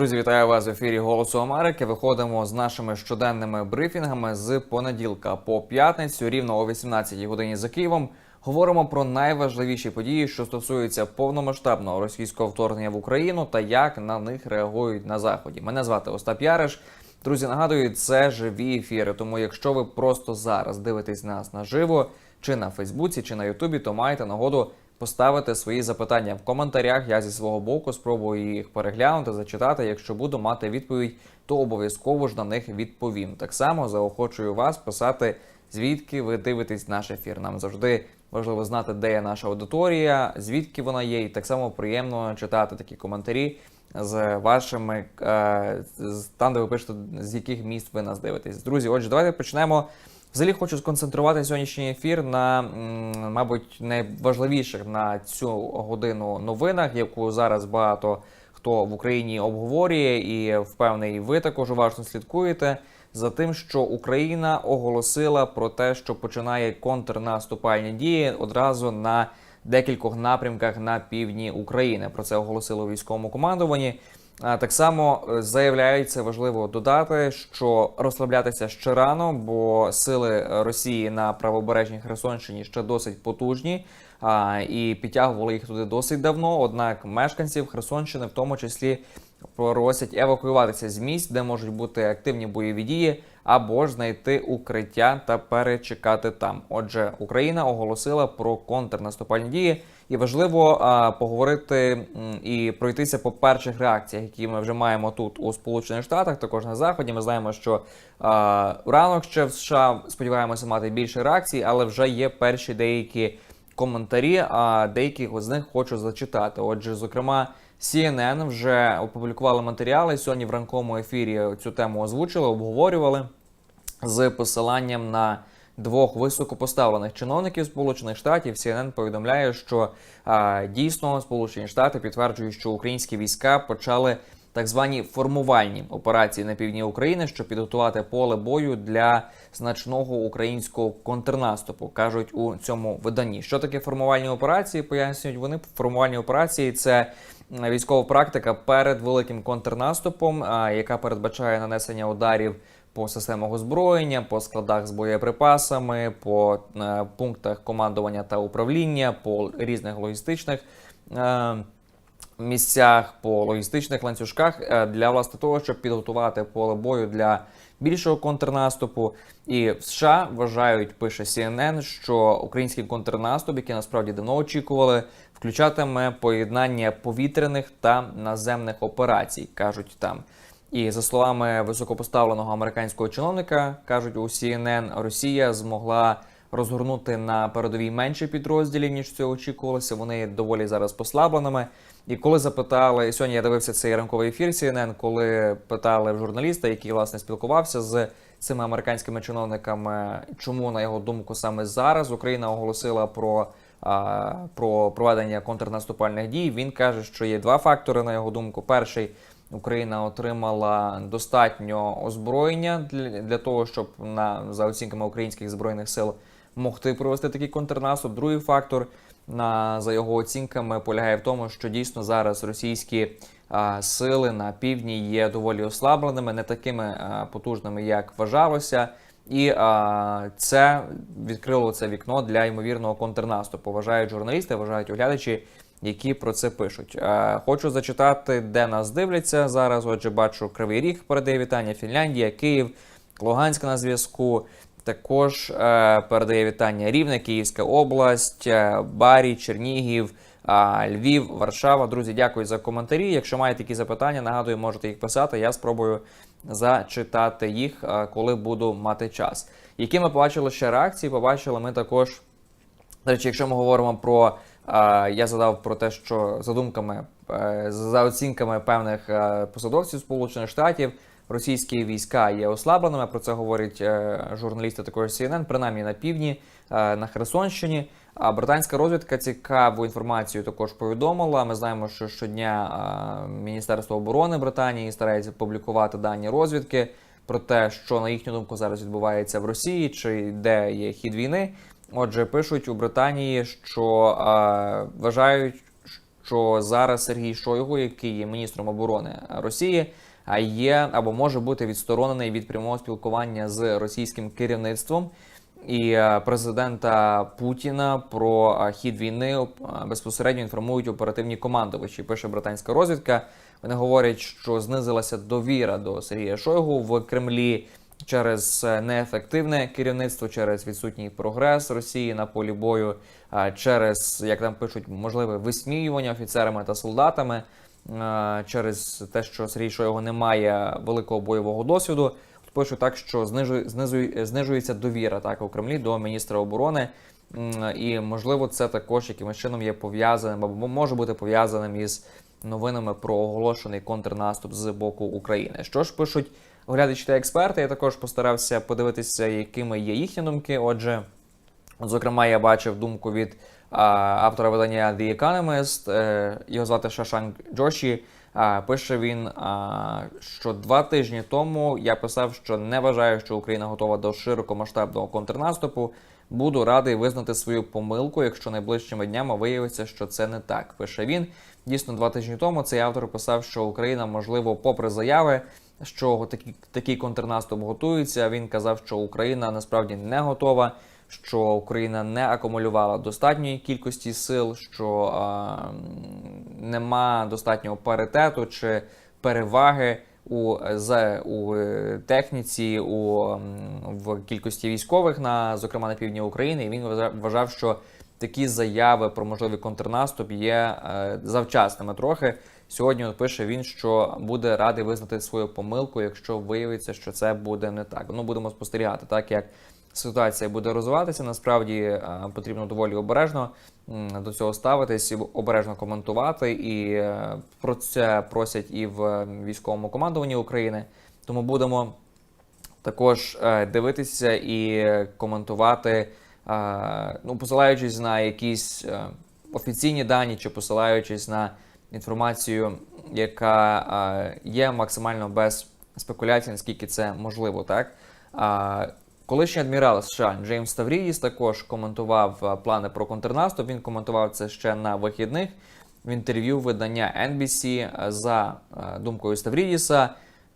Друзі, вітаю вас в ефірі Голосу Америки. Виходимо з нашими щоденними брифінгами з понеділка по п'ятницю, рівно о 18 годині за Києвом. Говоримо про найважливіші події, що стосуються повномасштабного російського вторгнення в Україну та як на них реагують на заході. Мене звати Остап Яриш. Друзі, нагадую, це живі ефіри. Тому, якщо ви просто зараз дивитесь нас наживо, чи на Фейсбуці, чи на Ютубі, то маєте нагоду поставити свої запитання в коментарях. Я зі свого боку спробую їх переглянути, зачитати. Якщо буду мати відповідь, то обов'язково ж на них відповім. Так само заохочую вас писати, звідки ви дивитесь наш ефір. Нам завжди важливо знати, де є наша аудиторія, звідки вона є, і так само приємно читати такі коментарі з вашими е, там, де ви пишете, з яких міст ви нас дивитесь. Друзі, отже, давайте почнемо. Взагалі хочу сконцентрувати сьогоднішній ефір на, мабуть, найважливіших на цю годину новинах, яку зараз багато хто в Україні обговорює, і впевнений, ви також уважно слідкуєте за тим, що Україна оголосила про те, що починає контрнаступальні дії одразу на декількох напрямках на півдні України. Про це оголосило військовому командуванні. Так само е, заявляється важливо додати, що розслаблятися ще рано, бо сили Росії на правобережній Херсонщині ще досить потужні, і підтягували їх туди досить давно. Однак мешканців Херсонщини, в тому числі, просять евакуюватися з місць, де можуть бути активні бойові дії, або ж знайти укриття та перечекати там. Отже, Україна оголосила про контрнаступальні дії, і важливо а, поговорити і пройтися по перших реакціях, які ми вже маємо тут у Сполучених Штатах, також на заході. Ми знаємо, що а, ранок ще в США сподіваємося мати більше реакцій, але вже є перші деякі коментарі, а деякі з них хочу зачитати. Отже, зокрема. CNN вже опублікували матеріали сьогодні в ранковому ефірі цю тему озвучили, обговорювали з посиланням на двох високопоставлених чиновників Сполучених Штатів. CNN повідомляє, що а, дійсно Сполучені Штати підтверджують, що українські війська почали так звані формувальні операції на півдні України, щоб підготувати поле бою для значного українського контрнаступу, кажуть у цьому виданні. Що таке формувальні операції? Пояснюють вони формувальні операції це військова практика перед великим контрнаступом, яка передбачає нанесення ударів по системах озброєння, по складах з боєприпасами, по е, пунктах командування та управління, по різних логістичних. Місцях по логістичних ланцюжках е, для власне того, щоб підготувати поле бою для більшого контрнаступу. І в США вважають, пише CNN, що український контрнаступ, який насправді давно очікували, включатиме поєднання повітряних та наземних операцій, кажуть там. І за словами високопоставленого американського чиновника, кажуть у CNN, Росія змогла розгорнути на передовій менше підрозділів, ніж цього очікувалося. Вони доволі зараз послабленими. І коли запитали, і сьогодні я дивився цей ранковий ефір CNN, коли питали журналіста, який власне спілкувався з цими американськими чиновниками, чому на його думку саме зараз Україна оголосила про, про проведення контрнаступальних дій. Він каже, що є два фактори на його думку. Перший Україна отримала достатньо озброєння для, для того, щоб на за оцінками українських збройних сил могти провести такий контрнаступ. Другий фактор на за його оцінками полягає в тому, що дійсно зараз російські а, сили на півдні є доволі ослабленими, не такими а, потужними, як вважалося. І а, це відкрило це вікно для ймовірного контрнаступу. Вважають журналісти, вважають оглядачі, які про це пишуть. Е, хочу зачитати, де нас дивляться зараз. Отже, бачу Кривий Ріг передає вітання, Фінляндія, Київ, Луганська на зв'язку. Також е, передає вітання Рівне, Київська область, е, Барі, Чернігів, Львів, Варшава. Друзі, дякую за коментарі. Якщо маєте які запитання, нагадую, можете їх писати. Я спробую зачитати їх, е, коли буду мати час. Які ми побачили ще реакції? Побачили ми також. До речі, якщо ми говоримо про. е, Я задав про те, що за думками, е, за оцінками певних е, посадовців Сполучених Штатів, російські війська є ослабленими. Про це говорять е, журналісти також CNN, принаймні на півдні, е, на Херсонщині. А британська розвідка цікаву інформацію також повідомила. Ми знаємо, що щодня е, Міністерство оборони Британії старається публікувати дані розвідки про те, що на їхню думку зараз відбувається в Росії, чи де є хід війни. Отже, пишуть у Британії, що е, вважають, що зараз Сергій Шойгу, який є міністром оборони Росії, є або може бути відсторонений від прямого спілкування з російським керівництвом і е, президента Путіна про е, хід війни е, безпосередньо інформують оперативні командувачі. Пише британська розвідка. Вони говорять, що знизилася довіра до Сергія Шойгу в Кремлі через неефективне керівництво, через відсутній прогрес Росії на полі бою, через як там пишуть, можливе висміювання офіцерами та солдатами, через те, що Сергій Шойгу не має великого бойового досвіду. Пишуть так, що знижує, знизує, знижується довіра так у Кремлі до міністра оборони. І можливо, це також якимось чином є пов'язаним або може бути пов'язаним із новинами про оголошений контрнаступ з боку України. Що ж пишуть оглядачі та експерти? Я також постарався подивитися, якими є їхні думки. Отже, зокрема, я бачив думку від автора видання The Economist, е, його звати Шашанк Джоші. Пише він, що два тижні тому я писав, що не вважаю, що Україна готова до широкомасштабного контрнаступу. Буду радий визнати свою помилку, якщо найближчими днями виявиться, що це не так. Пише він. Дійсно, два тижні тому цей автор писав, що Україна, можливо, попри заяви, що такий, такий контрнаступ готується. Він казав, що Україна насправді не готова, що Україна не акумулювала достатньої кількості сил, що а, нема достатнього паритету чи переваги у, за, у е, техніці, у, в кількості військових, на, зокрема на півдні України. І він вважав- що такі заяви про можливий контрнаступ є е, завчасними трохи. Сьогодні пише він, що буде радий визнати свою помилку, якщо виявиться, що це буде не так. Ну будемо спостерігати, так як ситуація буде розвиватися. Насправді е, потрібно доволі обережно до цього ставитись, обережно коментувати. І е, про це просять і в військовому командуванні України. Тому будемо також е, дивитися і коментувати, ну, посилаючись на якісь офіційні дані чи посилаючись на інформацію, яка є максимально без спекуляцій, наскільки це можливо, так? Колишній адмірал США Джеймс Таврідіс також коментував е, плани про контрнаступ. Він коментував це ще на вихідних в інтерв'ю видання NBC е, за е, думкою Ставрідіса.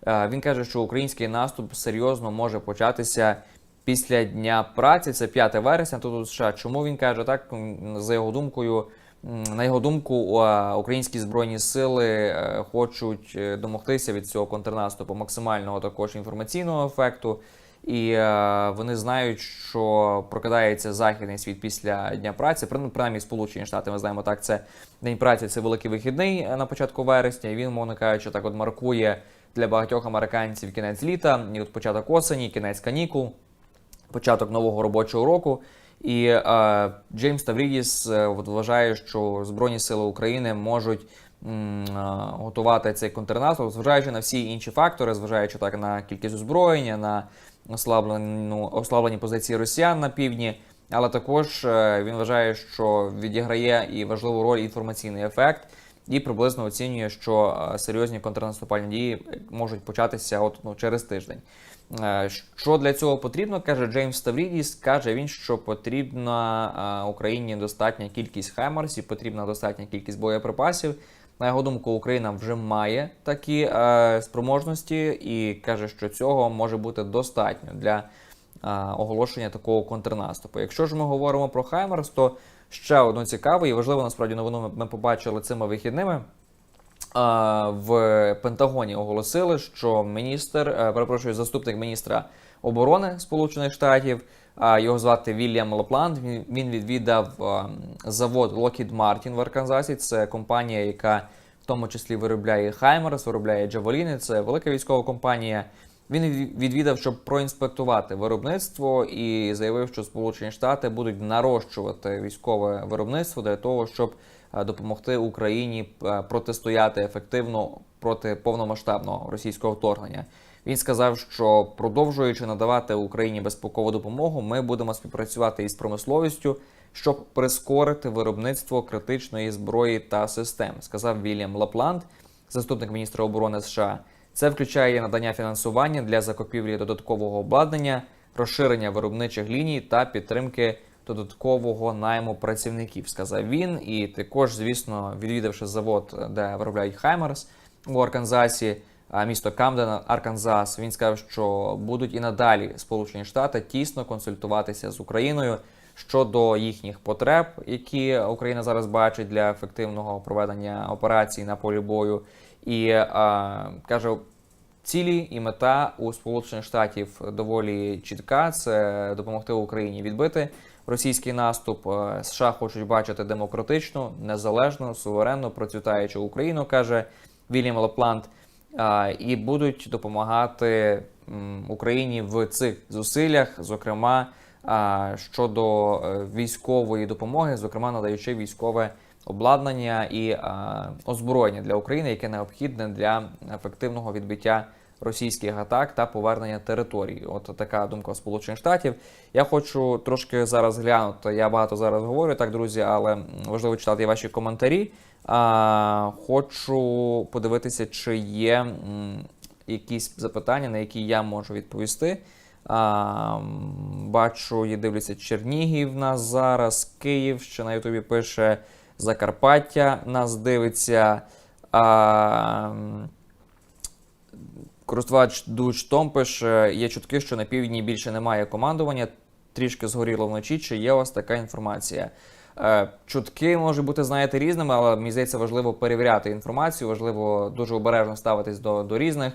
Він каже, що український наступ серйозно може початися після Дня праці. Це 5 вересня. Тут у США. Чому він каже так? За його думкою, на його думку, українські збройні сили хочуть домогтися від цього контрнаступу максимального також інформаційного ефекту. І е, вони знають, що прокидається західний світ після дня праці. При- Принаймні, Сполучені Штати, ми знаємо так. Це день праці, це великий вихідний е, на початку вересня. І він, мовно кажучи, так от маркує для багатьох американців кінець літа, і от початок осені, кінець канікул, початок нового робочого року. І е, Джеймс Таврідіс е, вважає, що Збройні Сили України можуть е, готувати цей контрнаступ, зважаючи на всі інші фактори, зважаючи так на кількість озброєння, на ослаблену, ослаблені позиції росіян на півдні. Але також е, він вважає, що відіграє і важливу роль інформаційний ефект, і приблизно оцінює, що е, серйозні контрнаступальні дії можуть початися от ну, через тиждень. Е, Що для цього потрібно, каже Джеймс Ставрідіс. Каже він, що потрібна Україні достатня кількість хаймарсів, потрібна достатня кількість боєприпасів. На його думку, Україна вже має такі е, спроможності і каже, що цього може бути достатньо для е, оголошення такого контрнаступу. Якщо ж ми говоримо про Хаймерс, то ще одну цікаву і важливу насправді новину ми- побачили цими вихідними. А, В Пентагоні оголосили, що міністр, е, перепрошую, заступник міністра оборони Сполучених Штатів, його звати Вільям Лапланд. Він відвідав завод Lockheed Martin в Арканзасі. Це компанія, яка в тому числі виробляє Хаймерс, виробляє Джавеліни. Це велика військова компанія. Він відвідав, щоб проінспектувати виробництво, і заявив, що Сполучені Штати будуть нарощувати військове виробництво для того, щоб допомогти Україні протистояти ефективно проти повномасштабного російського вторгнення. Він сказав, що продовжуючи надавати Україні безпекову допомогу, ми будемо співпрацювати із промисловістю, щоб прискорити виробництво критичної зброї та систем, сказав Вільям Лапланд, заступник міністра оборони США. Це включає надання фінансування для закупівлі додаткового обладнання, розширення виробничих ліній та підтримки додаткового найму працівників, сказав він. І також, звісно, відвідавши завод, де виробляють Хаймерс у Арканзасі, місто Камден, Арканзас, він сказав, що будуть і надалі Сполучені Штати тісно консультуватися з Україною щодо їхніх потреб, які Україна зараз бачить для ефективного проведення операцій на полі бою. І а, каже, цілі і мета у Сполучених Штатів доволі чітка: це допомогти Україні відбити російський наступ. Е, США хочуть бачити демократичну, незалежну, суверенну, процвітаючу Україну, каже Вільям Лапланд, і будуть допомагати Україні в цих зусиллях, зокрема щодо е, військової допомоги, зокрема надаючи військове обладнання і озброєння для України, яке необхідне для ефективного відбиття російських атак та повернення території. От така думка Сполучених Штатів. Я хочу трошки зараз глянути. Я багато зараз говорю, так, друзі, але важливо читати ваші коментарі. А, хочу подивитися, чи є якісь запитання, на які я можу відповісти. А, бачу, я дивлюся Чернігів нас зараз, Київ, що на Ютубі пише Закарпаття нас дивиться. А, Користувач Дуч Том пише, є чутки, що на півдні більше немає командування, трішки згоріло вночі. Чи є у вас така інформація? Е, Чутки можуть бути, знаєте, різними, але мені здається, важливо перевіряти інформацію, важливо дуже обережно ставитись до, до різних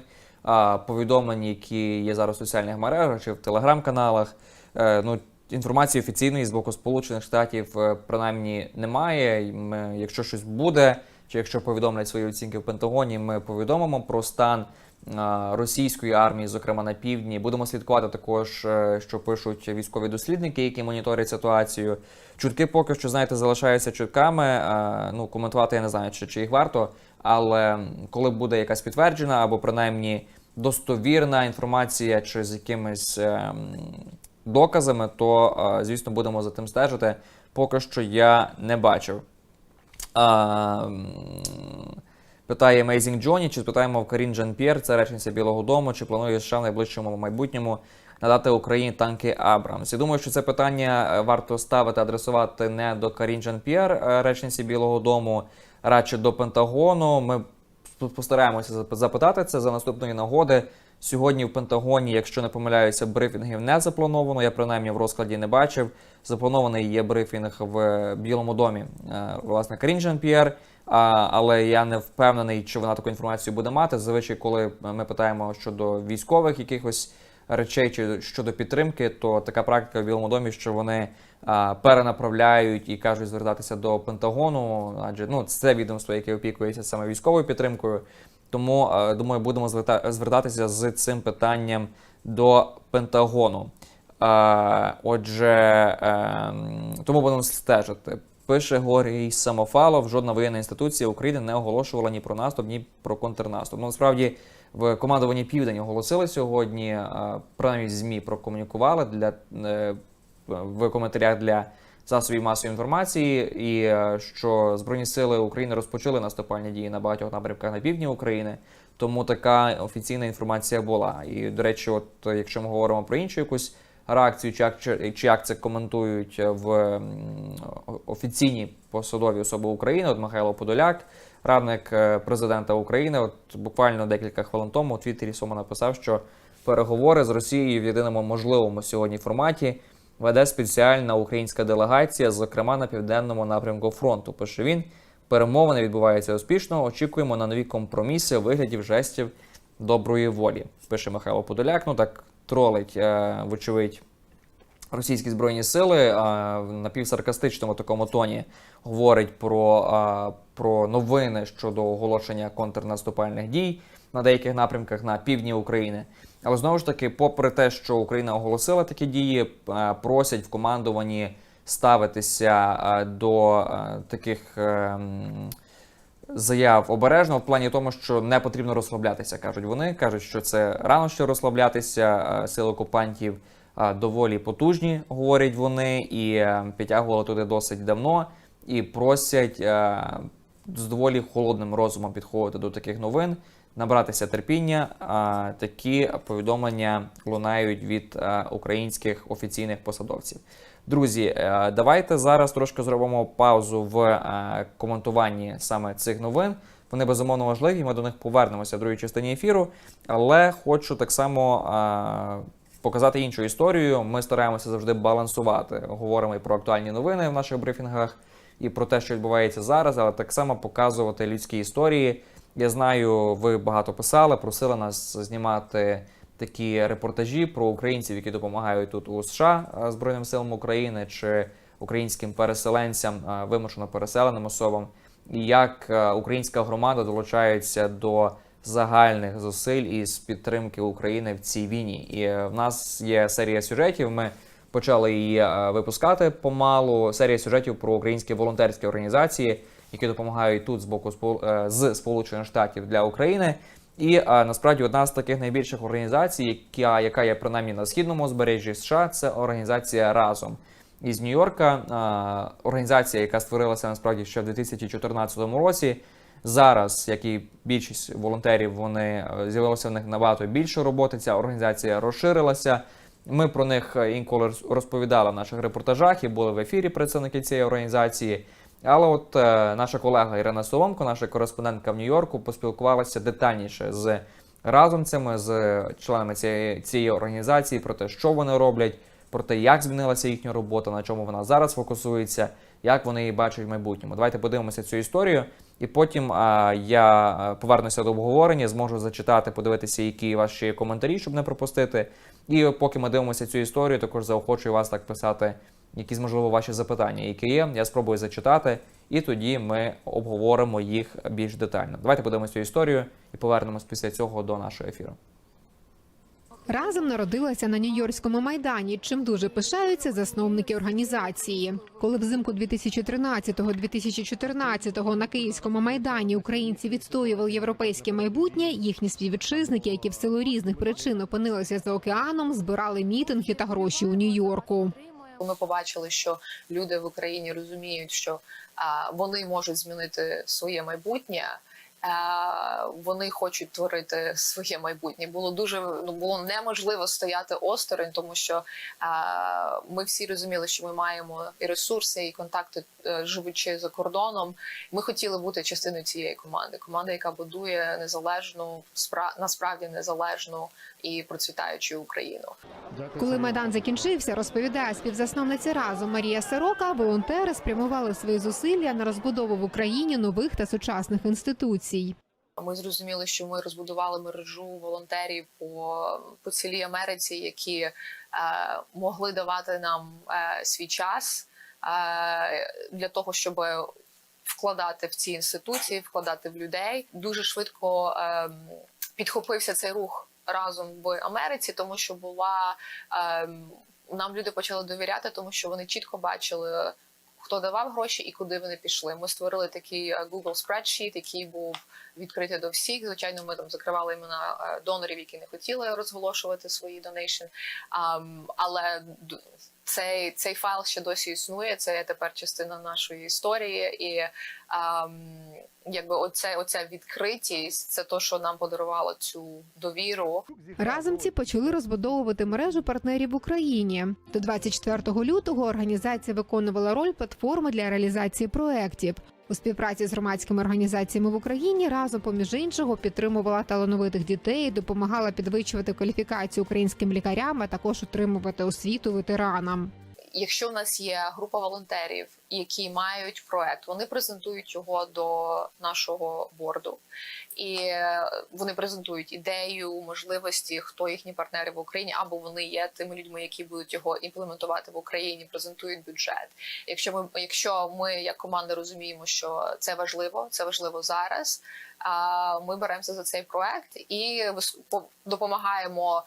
повідомлень, які є зараз у соціальних мережах чи в телеграм-каналах. Е, Ну, інформації офіційної з боку Сполучених Штатів е, принаймні немає. Якщо щось буде, чи якщо повідомлять свої оцінки в Пентагоні, ми повідомимо про стан російської армії, зокрема на півдні. Будемо слідкувати також, е, що пишуть військові дослідники, які моніторять ситуацію. Чутки поки що, знаєте, залишаються чутками. Ну, коментувати я не знаю, чи, чи їх варто. Але коли буде якась підтверджена або принаймні достовірна інформація, чи з якимись ем, доказами, то е, звісно будемо за тим стежити. Поки що я не бачив. А, Питає Amazing Johnny, чи спитаємо в Карін Жан П'єр, це речниця Білого Дому, чи планує США в найближчому майбутньому надати Україні танки Абрамс. Я думаю, що це питання е, варто ставити, адресувати не до Карін Жан П'єр, е, речниці Білого Дому, радше до Пентагону. Ми постараємося запитати це за наступної нагоди. Сьогодні в Пентагоні, якщо не помиляюся, брифінгів не заплановано. Я принаймні в розкладі не бачив. Запланований є брифінг в Білому домі. е, Власне, Карін Жан П'єр. Але я не впевнений, чи вона таку інформацію буде мати. Зазвичай, коли ми питаємо щодо військових якихось речей чи щодо підтримки, то така практика в Білому домі, що вони перенаправляють і кажуть звертатися до Пентагону, адже ну це відомство, яке опікується саме військовою підтримкою. Тому е, думаю, будемо зверта- звертатися з цим питанням до Пентагону. Е, Отже, ем, тому будемо стежити. Пише Горій Самофалов, жодна воєнна інституція України не оголошувала ні про наступ, ні про контрнаступ. Ну, насправді в командуванні Південь оголосили сьогодні, е, принаймні ЗМІ прокомунікували для в коментарях для засобів масової інформації, і е, що Збройні сили України розпочали наступальні дії на багатьох напрямках на півдні України. Тому така офіційна інформація була. І, до речі, от якщо ми говоримо про іншу якусь реакцію, чи як, чи, чи як це коментують в офіційні посадові особи України, от Михайло Подоляк, радник е, президента України, от буквально декілька хвилин тому у Твіттері Сома написав, що переговори з Росією в єдиному можливому сьогодні форматі веде спеціальна українська делегація, зокрема на південному напрямку фронту. Пише він. Перемовини відбуваються успішно. Очікуємо на нові компроміси у вигляді жестів доброї волі. Пише Михайло Подоляк. Ну так тролить, е, вочевидь, російські збройні сили а, в напівсаркастичному такому тоні говорить про, а, про новини щодо оголошення контрнаступальних дій на деяких напрямках на півдні України. Але знову ж таки, попри те, що Україна оголосила такі дії, просять в командуванні ставитися до таких. е, Заяв обережно в плані тому, що не потрібно розслаблятися, кажуть вони. кажуть, що це рано ще розслаблятися. е, Сили окупантів е, доволі потужні, говорять вони, і е, підтягували туди досить давно, і просять е, з доволі холодним розумом підходити до таких новин, набратися терпіння. А, такі повідомлення лунають від а, українських офіційних посадовців. Друзі, е, давайте зараз трошки зробимо паузу в е, коментуванні саме цих новин. Вони безумовно важливі. Ми до них повернемося в другій частині ефіру. Але хочу так само е, показати іншу історію. Ми стараємося завжди балансувати. Говоримо і про актуальні новини в наших брифінгах, і про те, що відбувається зараз, але так само показувати людські історії. Я знаю, ви багато писали, просили нас знімати такі репортажі про українців, які допомагають тут у США е, Збройним силам України чи українським переселенцям, е, вимушено переселеним особам, і як е, українська громада долучається до загальних зусиль із підтримки України в цій війні. І в нас є серія сюжетів. Ми почали її випускати помалу. Серія сюжетів про українські волонтерські організації, які допомагають тут з боку е, з Сполучених Штатів для України. І е, насправді одна з таких найбільших організацій, яка, яка є принаймні на східному узбережжі США, це організація Разом із Нью-Йорка. Е, організація, яка створилася насправді ще в 2014 році. Зараз, як і більшість волонтерів, вони з'явилося в них набагато більше роботи. Ця організація розширилася. Ми про них інколи роз- розповідали в наших репортажах і були в ефірі представники цієї організації. Але от е, наша колега Ірина Соломко, наша кореспондентка в Нью-Йорку, поспілкувалася детальніше з разумцями, з членами цієї, цієї організації про те, що вони роблять, про те, як змінилася їхня робота, на чому вона зараз фокусується, як вони її бачать в майбутньому. Давайте подивимося цю історію, і потім а, я повернуся до обговорення, зможу зачитати, подивитися, які ваші коментарі, щоб не пропустити. І поки ми дивимося цю історію, також заохочую вас так писати якісь, можливо, ваші запитання, які є. Я спробую зачитати, і тоді ми обговоримо їх більш детально. Давайте подивимося цю історію і повернемось після цього до нашого ефіру. Разом народилася на Нью-Йоркському майдані, чим дуже пишаються засновники організації. Коли взимку 2013-2014 на Київському майдані українці відстоювали європейське майбутнє, їхні співвітчизники, які в силу різних причин опинилися за океаном, збирали мітинги та гроші у Нью-Йорку. Ми побачили, що люди в Україні розуміють, що вони можуть змінити своє майбутнє. Вони хочуть творити своє майбутнє. Було дуже ну було неможливо стояти осторонь, тому що а, ми всі розуміли, що ми маємо і ресурси, і контакти, е, живучи за кордоном. Ми хотіли бути частиною цієї команди. Команда, яка будує незалежну, спра- насправді незалежну і процвітаючу Україну. Коли майдан закінчився, розповідає співзасновниця разом Марія Сорока. Волонтери спрямували свої зусилля на розбудову в Україні нових та сучасних інституцій. Ми зрозуміли, що ми розбудували мережу волонтерів по, по цілій Америці, які е, могли давати нам е, свій час е, для того, щоб вкладати в ці інституції, вкладати в людей. Дуже швидко е, підхопився цей рух разом в Америці, тому що була е, нам люди почали довіряти, тому що вони чітко бачили. Хто давав гроші і куди вони пішли? Ми створили такий е, Google Spreadsheet, який був відкритий до всіх. Звичайно, ми там закривали імена е, донорів, які не хотіли розголошувати свої донейшн. Але д- цей, цей файл ще досі існує. Це тепер частина нашої історії, і ем, якби оце, оця відкритість, це то, що нам подарувало цю довіру. Разомці почали розбудовувати мережу партнерів в Україні. До 24 лютого організація виконувала роль платформи для реалізації проєктів. У співпраці з громадськими організаціями в Україні разом, поміж іншого, підтримувала талановитих дітей, допомагала підвищувати кваліфікацію українським лікарям, а також отримувати освіту ветеранам. Якщо в нас є група волонтерів, які мають проект, вони презентують його до нашого борду, і вони презентують ідею, можливості, хто їхні партнери в Україні, або вони є тими людьми, які будуть його імплементувати в Україні, презентують бюджет. Якщо ми, якщо ми як команда розуміємо, що це важливо, це важливо зараз. Ми беремося за цей проект і допомагаємо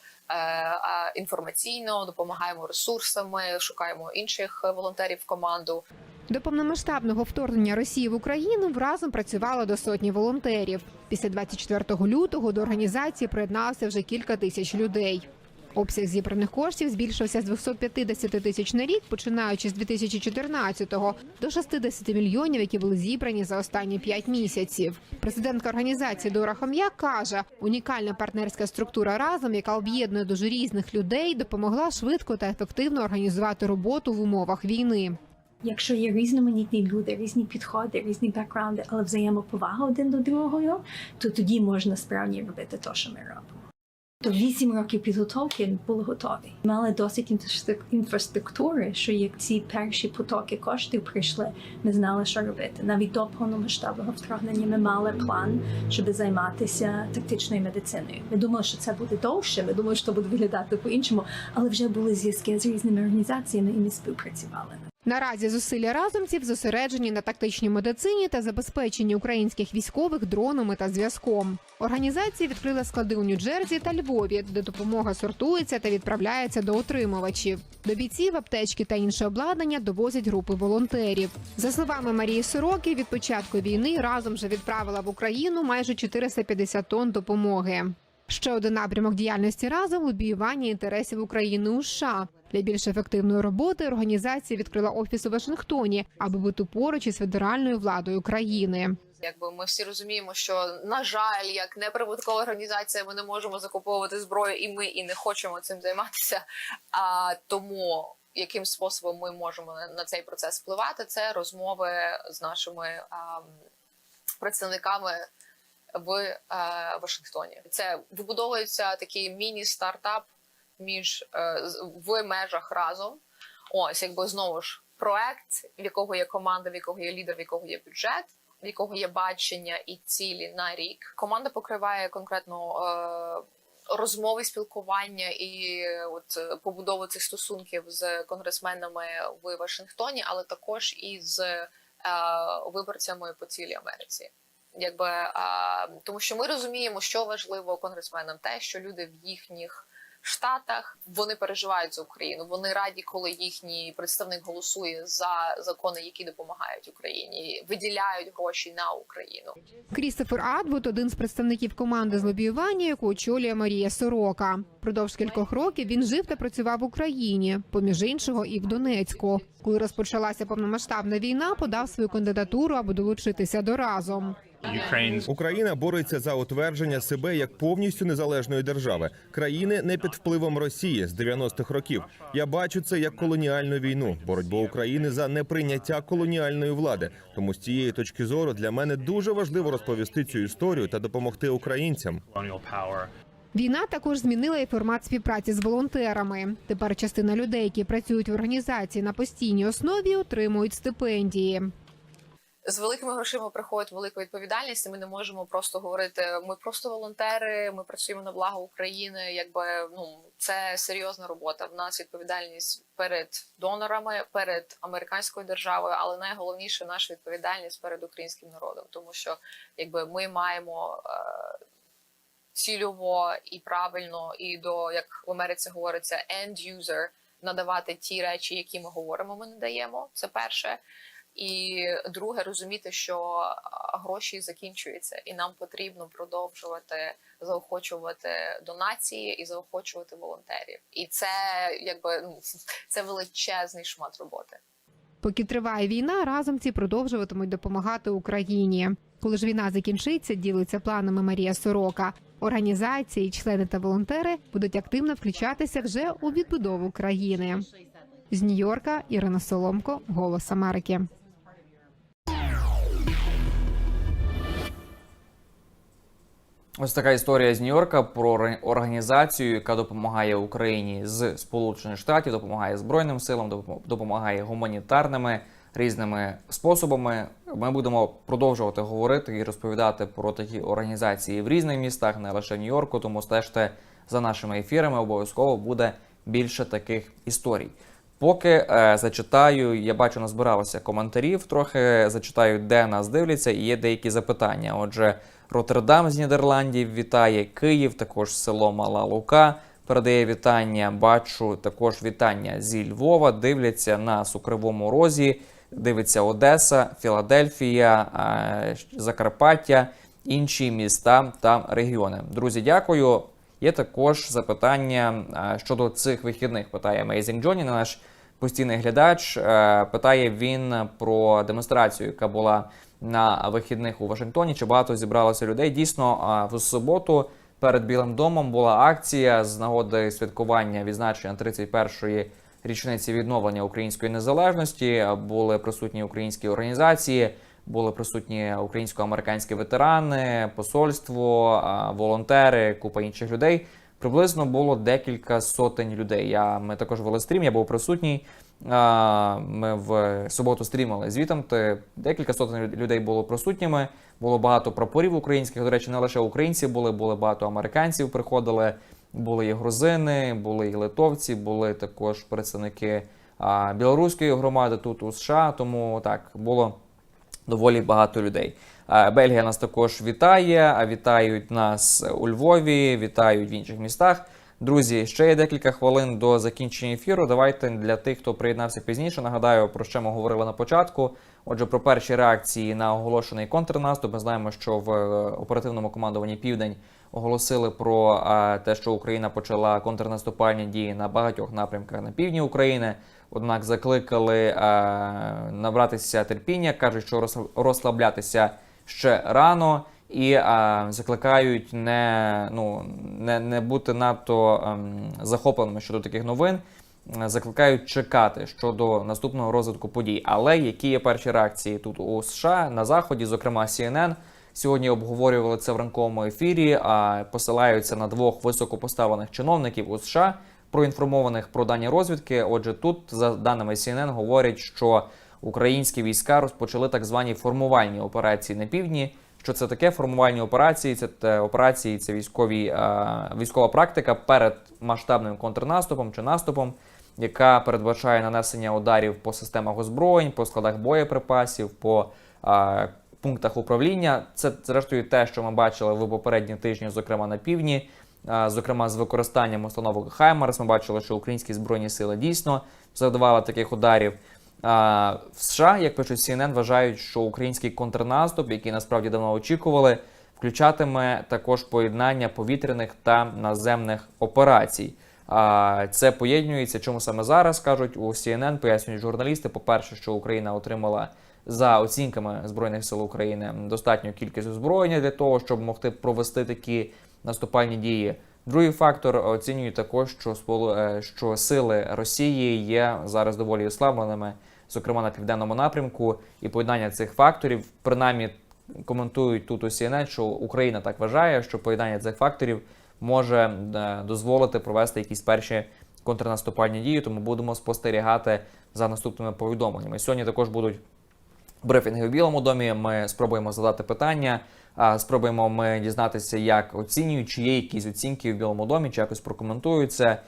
інформаційно, допомагаємо ресурсами, шукаємо інших е, волонтерів в команду. До повномасштабного вторгнення Росії в Україну разом працювало до сотні волонтерів. Після 24 лютого до організації приєдналося вже кілька тисяч людей. Обсяг зібраних коштів збільшився з 250 тисяч на рік, починаючи з 2014-го, до 60 мільйонів, які були зібрані за останні 5 місяців. Президентка організації Дора Хом'як каже, унікальна партнерська структура разом, яка об'єднує дуже різних людей, допомогла швидко та ефективно організувати роботу в умовах війни. Якщо є різноманітні люди, різні підходи, різні бекграунди, але взаємоповага один до другого, то тоді можна справді робити те, що ми робимо. То вісім років підготовки були готові. Мали досить інфраструк- інфраструктури, що як ці перші потоки коштів прийшли, ми знали, що робити. Навіть до повномасштабного вторгнення ми мали план, щоб займатися тактичною медициною. Ми думали, що це буде довше. Ми думали, що буде виглядати по-іншому, але вже були зв'язки з різними організаціями, і ми співпрацювали. Наразі зусилля разомців зосереджені на тактичній медицині та забезпеченні українських військових дронами та зв'язком. Організація відкрила склади у Нью-Джерсі та Львові, де допомога сортується та відправляється до отримувачів. До бійців аптечки та інше обладнання довозять групи волонтерів. За словами Марії Сороки, від початку війни разом вже відправила в Україну майже 450 тонн допомоги. Ще один напрямок діяльності разом лобіювання інтересів України у США. Для більш ефективної роботи організація відкрила офіс у Вашингтоні, аби бути поруч із федеральною владою країни. Якби ми всі розуміємо, що на жаль, як неприбуткова організація, ми не можемо закуповувати зброю, і ми і не хочемо цим займатися. А тому яким способом ми можемо на, цей процес впливати, це розмови з нашими а, представниками в е, Вашингтоні. Це вибудовується такий міні-стартап між е, в межах разом. Ось, якби знову ж проект, в якого є команда, в якого є лідер, в якого є бюджет, в якого є бачення і цілі на рік. Команда покриває конкретно е, розмови, спілкування і от е, побудову цих стосунків з конгресменами в Вашингтоні, але також і з е, виборцями по цілій Америці. Якби а, тому, що ми розуміємо, що важливо конгресменам, те, що люди в їхніх штатах вони переживають за Україну. Вони раді, коли їхній представник голосує за закони, які допомагають Україні, виділяють гроші на Україну. Крістофер Адвуд – один з представників команди з лобіювання, яку очолює Марія Сорока. Продовж кількох років він жив та працював в Україні, поміж іншого, і в Донецьку. Коли розпочалася повномасштабна війна, подав свою кандидатуру, аби долучитися до разом. Україна бореться за утвердження себе як повністю незалежної держави, країни не під впливом Росії з 90-х років. Я бачу це як колоніальну війну, боротьбу України за неприйняття колоніальної влади. Тому з цієї точки зору для мене дуже важливо розповісти цю історію та допомогти українцям. Війна також змінила і формат співпраці з волонтерами. Тепер частина людей, які працюють в організації на постійній основі, отримують стипендії. З великими грошима приходить велика відповідальність. і Ми не можемо просто говорити. Ми просто волонтери, ми працюємо на благо України. Якби ну це серйозна робота. В нас відповідальність перед донорами, перед американською державою, але найголовніше наша відповідальність перед українським народом, тому що якби ми маємо. Е- Цільово і правильно, і до як в Америці говориться end user надавати ті речі, які ми говоримо, ми не даємо. Це перше. І друге, розуміти, що гроші закінчуються, і нам потрібно продовжувати заохочувати донації і заохочувати волонтерів. І це якби ну це величезний шмат роботи. Поки триває війна, разомці продовжуватимуть допомагати Україні. Коли ж війна закінчиться, ділиться планами Марія Сорока. Організації, члени та волонтери будуть активно включатися вже у відбудову країни. З Нью-Йорка Ірина Соломко, Голос Америки. Ось така історія з Нью-Йорка про організацію, яка допомагає Україні з Сполучених Штатів, допомагає Збройним силам, допом- допомагає гуманітарними різними способами. Ми будемо продовжувати говорити і розповідати про такі організації в різних містах, не лише в Нью-Йорку. Тому стежте за нашими ефірами. Обов'язково буде більше таких історій. Поки е, зачитаю, я бачу, назбиралося коментарів. Трохи зачитаю, де нас дивляться, і є деякі запитання. Отже, Роттердам з Нідерландів вітає Київ, також село Мала Лука. Передає вітання. Бачу також вітання зі Львова. Дивляться нас у Кривому Розі. Дивиться Одеса, Філадельфія, е, Закарпаття, інші міста та регіони. Друзі, дякую. Є також запитання е, щодо цих вихідних. Питає Amazing Johnny, наш постійний глядач. Е, Питає він про демонстрацію, яка була на вихідних у Вашингтоні. Чи багато зібралося людей? Дійсно, в суботу перед Білим домом була акція з нагоди святкування відзначення 31-ї річниці відновлення української незалежності. Були присутні українські організації, були присутні українсько-американські ветерани, посольство, волонтери, купа інших людей. Приблизно було декілька сотень людей. Я ми також вели стрім, я був присутній. Ми в суботу стрімали звітом. Ти декілька сотень людей було присутніми. Було багато прапорів українських. До речі, не лише українці були, були багато американців. Приходили. Були і грузини, були і литовці, були також представники білоруської громади тут у США. Тому так було доволі багато людей. Бельгія нас також вітає, вітають нас у Львові, вітають в інших містах. Друзі, ще є декілька хвилин до закінчення ефіру. Давайте для тих, хто приєднався пізніше. Нагадаю, про що ми говорили на початку. Отже, про перші реакції на оголошений контрнаступ. Ми знаємо, що в е, оперативному командуванні Південь оголосили про е, те, що Україна почала контрнаступальні дії на багатьох напрямках на півдні України. Однак закликали е, набратися терпіння, кажуть, що розслаб- розслаблятися ще рано, і е, закликають не, ну, не, не бути надто ем, захопленими щодо таких новин. Закликають чекати щодо наступного розвитку подій. Але які є перші реакції тут у США на заході, зокрема CNN, сьогодні обговорювали це в ранковому ефірі. А посилаються на двох високопоставлених чиновників у США, проінформованих про дані розвідки. Отже, тут за даними CNN говорять, що українські війська розпочали так звані формувальні операції на півдні. Що це таке формувальні операції? Це те, операції, це військові е, військова практика перед масштабним контрнаступом чи наступом, яка передбачає нанесення ударів по системах озброєнь, по складах боєприпасів, по е, пунктах управління. Це зрештою те, що ми бачили в попередні тижні, зокрема на півдні. Е, Зокрема, з використанням установок Хаймарс, ми бачили, що українські збройні сили дійсно завдавали таких ударів. В США, як пишуть CNN, вважають, що український контрнаступ, який насправді давно очікували, включатиме також поєднання повітряних та наземних операцій. Це поєднується. Чому саме зараз кажуть у CNN, пояснюють журналісти. По-перше, що Україна отримала за оцінками збройних сил України достатню кількість озброєння для того, щоб могти провести такі наступальні дії. Другий фактор оцінюють також, що е, що сили Росії є зараз доволі ослабленими, зокрема на південному напрямку, і поєднання цих факторів, принаймні коментують тут у CNN, що Україна так вважає, що поєднання цих факторів може е, дозволити провести якісь перші контрнаступальні дії, тому будемо спостерігати за наступними повідомленнями. Сьогодні також будуть брифінги в Білому домі. Ми спробуємо задати питання. Спробуємо ми дізнатися, як оцінюють, чи є якісь оцінки в Білому домі, чи якось прокоментують це.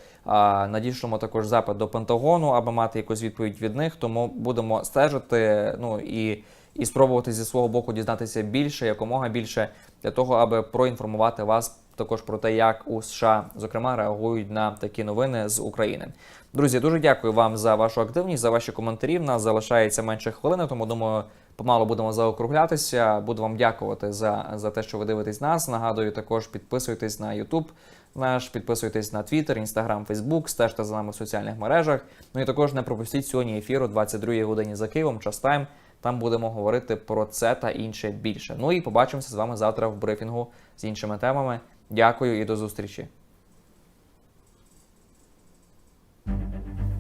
Надішлемо також запит до Пентагону, аби мати якусь відповідь від них. Тому будемо стежити. Ну і, і спробувати зі свого боку дізнатися більше, якомога більше, для того, аби проінформувати вас також про те, як у США зокрема реагують на такі новини з України. Друзі, дуже дякую вам за вашу активність, за ваші коментарі. В нас залишається менше хвилини, тому думаю, помалу будемо заокруглятися. Буду вам дякувати за, за те, що ви дивитесь нас. Нагадую, також підписуйтесь на YouTube наш, підписуйтесь на Twitter, Instagram, Facebook, стежте за нами в соціальних мережах. Ну і також не пропустіть сьогодні ефір о 22 годині за Києвом. Час тайм. Там будемо говорити про це та інше більше. Ну і побачимося з вами завтра в брифінгу з іншими темами. Дякую і до зустрічі.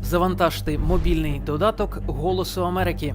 Завантажте мобільний додаток Голосу Америки.